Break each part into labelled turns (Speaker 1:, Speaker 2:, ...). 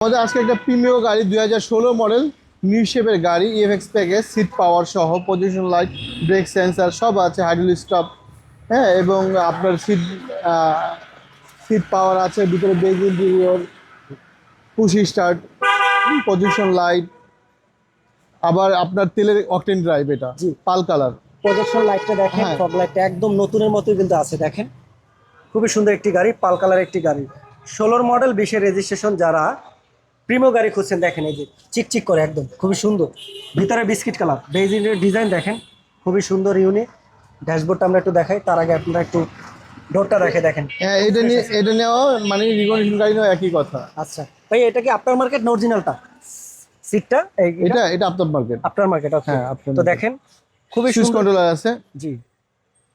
Speaker 1: আমাদের আজকে একটা প্রিমিয় গাড়ি দুই হাজার ষোলো মডেল নিউ শেপের গাড়ি ইএফএক্স প্যাকেজ সিট পাওয়ার সহ পজিশন লাইট ব্রেক সেন্সার সব আছে হাইড্রোল স্টপ হ্যাঁ এবং আপনার সিট সিট পাওয়ার আছে ভিতরে beige interior push start position light আবার আপনার তেলের অকটেন ড্রাইভ এটা। পাল কালার
Speaker 2: প্রজেকশন লাইটটা দেখেন
Speaker 1: হ্যাঁ।
Speaker 2: ফগ লাইটটা একদম নতুনের মতোই কিন্তু আছে দেখেন খুবই সুন্দর একটি গাড়ি পাল কালার একটি গাড়ি ষোলোর মডেল বিশের রেজিস্ট্রেশন যারা প্রিমো গাড়ি খুঁজছেন দেখেন এই যে চিকচিক করে একদম খুবই সুন্দর। ভিতরে বিস্কিট কালার বেজিনের ডিজাইন দেখেন খুবই সুন্দর ইউনিক। ড্যাশবোর্ডটা আমরা একটু দেখাই তার আগে আপনারা একটু ডোরটা রেখে দেখেন।
Speaker 1: হ্যাঁ এটা নিয়ে এটা নেওয়া মানে রিকন্ডিশন গাড়ি নেওয়া একই কথা।
Speaker 2: আচ্ছা ভাই এটা কি আপনার মার্কেট না অরিজিনালটা? সিটটা? এটা?
Speaker 1: এটা এটা আপনার মার্কেট।
Speaker 2: আপনার মার্কেট
Speaker 1: হ্যাঁ, আপনার
Speaker 2: তো দেখেন খুবই
Speaker 1: সুইচ কন্ট্রোলার আছে।
Speaker 2: জি।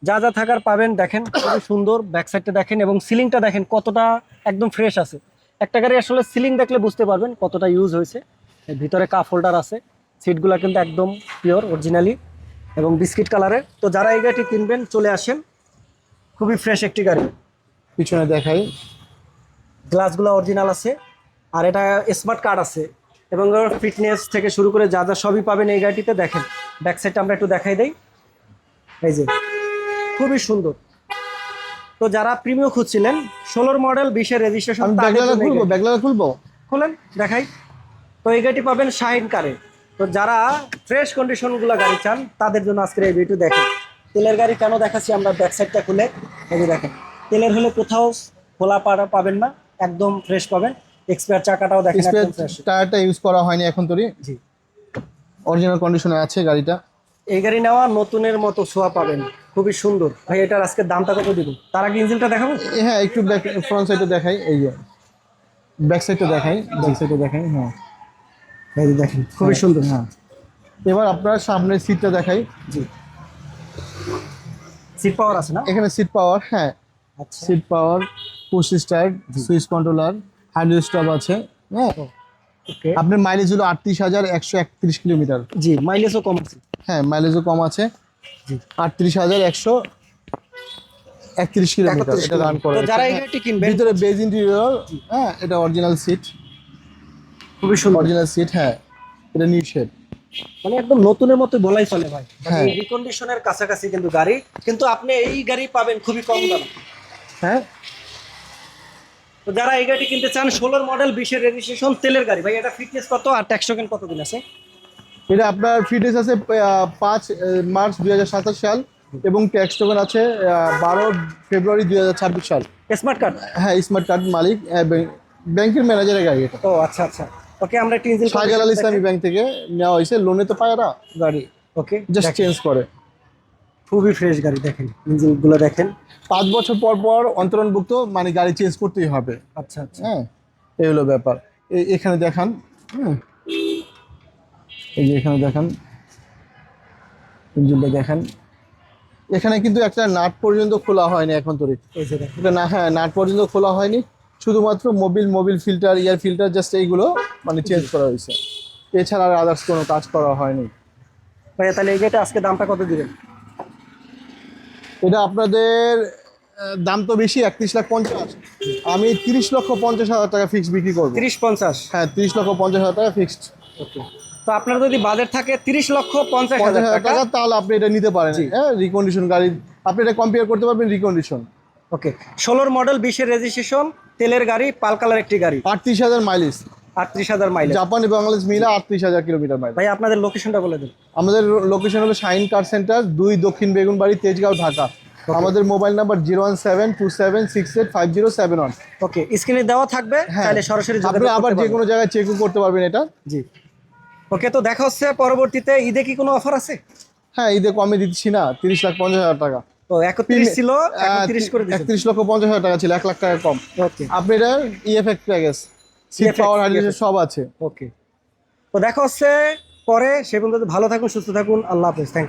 Speaker 2: যা যা থাকার পাবেন দেখেন খুবই সুন্দর ব্যাক সাইডটা দেখেন এবং সিলিংটা দেখেন কতটা একদম ফ্রেশ আছে। একটা গাড়ি আসলে সিলিং দেখলে বুঝতে পারবেন কতটা ইউজ হয়েছে। ভিতরে কাপ হোল্ডার আছে সিটগুলো কিন্তু একদম পিওর অরিজিনালি এবং বিস্কিট কালারের তো যারা এই গাড়িটি কিনবেন চলে আসেন। খুবই ফ্রেশ একটি গাড়ি।
Speaker 1: পিছনে দেখাই।
Speaker 2: গ্লাসগুলো অরিজিনাল আছে আর এটা স্মার্ট কার্ড আছে। এবং ফিটনেস থেকে শুরু করে যা যা সবই পাবেন এই গাড়িটিতে দেখেন। ব্যাক সাইডটা আমরা একটু দেখাই দেই। এই যে খুবই সুন্দর। তো যারা প্রিমিয় খুঁজছিলেন ষোলোর মডেল বিশের রেজিস্ট্রেশন
Speaker 1: খুলবো খুলবো?
Speaker 2: খুলেন দেখাই। তো এই গাড়িটি পাবেন শাহিন কারে তো যারা ফ্রেশ কন্ডিশন কন্ডিশনগুলো গাড়ি চান তাদের জন্য আজকের এই ভিডিও দেখেন। তেলের গাড়ি কেন দেখাচ্ছি আমরা ব্যাক সাইডটা খুলে? এই যে দেখেন তেলের হলে কোথাও খোলা পাড়া পাবেন না একদম ফ্রেশ পাবেন। এক্সপায়ার চাকাটাও দেখেন একদম ফ্রেশ
Speaker 1: টায়ারটা ইউজ করা হয়নি এখন তোরই
Speaker 2: জি।
Speaker 1: অরিজিনাল কন্ডিশনে আছে গাড়িটা।
Speaker 2: এই গাড়ি নেওয়া নতুনের মতো ছোঁয়া পাবেন। খুবই সুন্দর। ভাই এটার আজকে দামটা কত দিব? তার আগে ইঞ্জিনটা দেখাবো?
Speaker 1: হ্যাঁ একটু ব্যাক ফ্রন্ট সাইডে দেখাই এই যে। ব্যাক সাইডটা দেখাই ব্যাক সাইডে দেখাই হ্যাঁ।
Speaker 2: এই দেখেন খুবই সুন্দর।
Speaker 1: হ্যাঁ। এবার আপনার সামনের সিটটা দেখাই।
Speaker 2: জি। সিট পাওয়ার আছে না?
Speaker 1: এখানে সিট পাওয়ার হ্যাঁ।
Speaker 2: আচ্ছা।
Speaker 1: Seat power push start switch controller handle stop আছে হ্যাঁ। আপনার মাইলেজ হলো আটত্রিশ হাজার একশো একত্রিশ কিলোমিটার।
Speaker 2: জি মাইলেজও কম আছে।
Speaker 1: হ্যাঁ মাইলেজও কম আছে।
Speaker 2: জি।
Speaker 1: আটত্রিশ হাজার একশো একত্রিশ কিলোমিটার। এটা রান করে
Speaker 2: যারা এই গাড়িটি কিনবেন
Speaker 1: ভিতরে বেজ ইন্টেরিয়র হ্যাঁ এটা অরিজিনাল সিট
Speaker 2: খুবই সুন্দর।
Speaker 1: অরিজিনাল সিট হ্যাঁ এটা নিউ শেপ
Speaker 2: মানে একদম নতুনের মতো বলাই চলে ভাই।
Speaker 1: হ্যাঁ।
Speaker 2: রিকন্ডিশনের কাছাকাছি কিন্তু গাড়ি কিন্তু আপনি এই গাড়ি পাবেন খুবই কম দামে।
Speaker 1: হ্যাঁ
Speaker 2: তো যারা এই গাড়ি কিনতে চান ষোলোর মডেল বিশের রেজিস্ট্রেশন তেলের গাড়ি। ভাই এটা ফিটনেস কত আর ট্যাক্স টোকেন কত দিন আছে?
Speaker 1: এটা আপনার ফিটনেস আছে পাঁচ মার্চ দুই হাজার সাতাশ সাল এবং ট্যাক্স টোকেন আছে বারো ফেব্রুয়ারি দুই হাজার ছাব্বিশ সাল।
Speaker 2: স্মার্ট কার্ড
Speaker 1: হ্যাঁ স্মার্ট কার্ড মালিক ব্যাংকের ম্যানেজারের গাড়ি এটা।
Speaker 2: ও আচ্ছা আচ্ছা। ওকে আমরা একটা ইঞ্জিন
Speaker 1: শাহজালাল ইসলামী ব্যাংক থেকে নেওয়া হয়েছে লোনে তো পায় না গাড়ি।
Speaker 2: ওকে
Speaker 1: জাস্ট চেঞ্জ করে।
Speaker 2: খুবই ফ্রেশ গাড়ি দেখেন ইঞ্জিনগুলো দেখেন।
Speaker 1: পাঁচ বছর পর পর অন্তরণভুক্ত মানে গাড়ি চেঞ্জ করতেই হবে।
Speaker 2: আচ্ছা আচ্ছা।
Speaker 1: হ্যাঁ এই হলো ব্যাপার। এখানে দেখান হ্যাঁ এই যে এখানে দেখান ইঞ্জিনটা দেখেন। এখানে কিন্তু একটা নাট পর্যন্ত খোলা হয়নি এখন তরি এটা না হ্যাঁ নাট পর্যন্ত খোলা হয়নি। শুধুমাত্র mobil mobil filter air filter just এইগুলো মানে চেঞ্জ করা হয়েছে। এছাড়া আর আদার্স কোনো কাজ করা হয়নি।
Speaker 2: ভাইয়া তাহলে এই গাড়িটা আজকে দামটা কত দিবেন?
Speaker 1: এটা আপনাদের দাম তো বেশি একত্রিশ লাখ পঞ্চাশ। আমি তিরিশ লক্ষ পঞ্চাশ হাজার টাকা ফিক্সড বিক্রি করব।
Speaker 2: তিরিশ পঞ্চাশ?
Speaker 1: হ্যাঁ তিরিশ লক্ষ পঞ্চাশ হাজার টাকা ফিক্সড
Speaker 2: তো আপনার যদি বাজেট থাকে তিরিশ লক্ষ পঞ্চাশ হাজার টাকা।
Speaker 1: তাহলে আপনি এটা নিতে পারেন। হ্যাঁ রিকন্ডিশন গাড়ি আপনি এটা কম্পেয়ার করতে পারবেন রিকন্ডিশন
Speaker 2: ওকে ষোলোর মডেল বিশের রেজিস্ট্রেশন তেলের গাড়ি পাল কালার একটি গাড়ি।
Speaker 1: আটত্রিশ হাজার মাইলেজ
Speaker 2: আটত্রিশ হাজার মাইল
Speaker 1: জাপান এবং বাংলাদেশ মিলে আটত্রিশ হাজার কিলোমিটার মাইলেজ
Speaker 2: ভাই আপনাদের লোকেশনটা বলে দিন।
Speaker 1: আমাদের লোকেশন হলো শাইন কার সেন্টার দুই দক্ষিণ বেগুনবাড়ি তেজগাঁও ঢাকা। আমাদের mobile number zero one seven two seven six eight five zero seven one
Speaker 2: okay স্ক্রিনে দেওয়া থাকবে
Speaker 1: হ্যাঁ।
Speaker 2: তাহলে সরাসরি
Speaker 1: আপনি আবার যে কোনো জায়গায় চেকও করতে পারবেন এটা।
Speaker 2: জি। ওকে তো দেখা হচ্ছে পরবর্তীতে। ঈদে কি কোনো অফার আছে?
Speaker 1: হ্যাঁ ঈদে কমে দিচ্ছি না তিরিশ লাখ পঞ্চাশ হাজার টাকা।
Speaker 2: তো একত্রিশ ছিল একত্রিশ করে
Speaker 1: একত্রিশ লক্ষ পঞ্চাশ হাজার টাকা ছিল এক লাখ টাকা কম।
Speaker 2: ওকে
Speaker 1: আপনি এটা effect package seat power hydrogen সব আছে।
Speaker 2: ওকে তো দেখা হচ্ছে পরে। সে পর্যন্ত ভালো থাকুন সুস্থ থাকুন। আল্লাহ হাফেজ। থ্যাংক